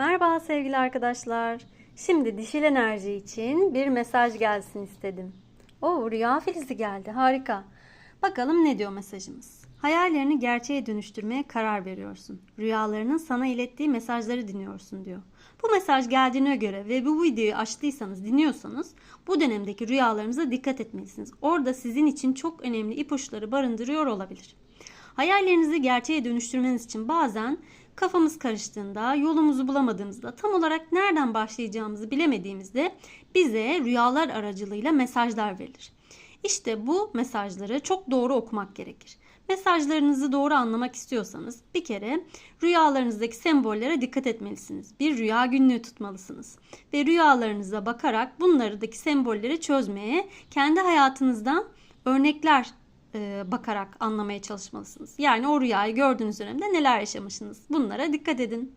Merhaba sevgili arkadaşlar. Şimdi dişil enerji için bir mesaj gelsin istedim. O rüya filizi geldi. Harika. Bakalım ne diyor mesajımız. Hayallerini gerçeğe dönüştürmeye karar veriyorsun. Rüyalarının sana ilettiği mesajları dinliyorsun diyor. Bu mesaj geldiğine göre ve bu videoyu açtıysanız, dinliyorsanız bu dönemdeki rüyalarınıza dikkat etmelisiniz. Orada sizin için çok önemli ipuçları barındırıyor olabilir. Hayallerinizi gerçeğe dönüştürmeniz için bazen kafamız karıştığında, yolumuzu bulamadığımızda, tam olarak nereden başlayacağımızı bilemediğimizde bize rüyalar aracılığıyla mesajlar verilir. İşte bu mesajları çok doğru okumak gerekir. Mesajlarınızı doğru anlamak istiyorsanız bir kere rüyalarınızdaki sembollere dikkat etmelisiniz. Bir rüya günlüğü tutmalısınız. Ve rüyalarınıza bakarak bunlardaki sembolleri çözmeye, kendi hayatınızdan örnekler e, bakarak anlamaya çalışmalısınız. Yani o rüyayı gördüğünüz dönemde neler yaşamışsınız. Bunlara dikkat edin.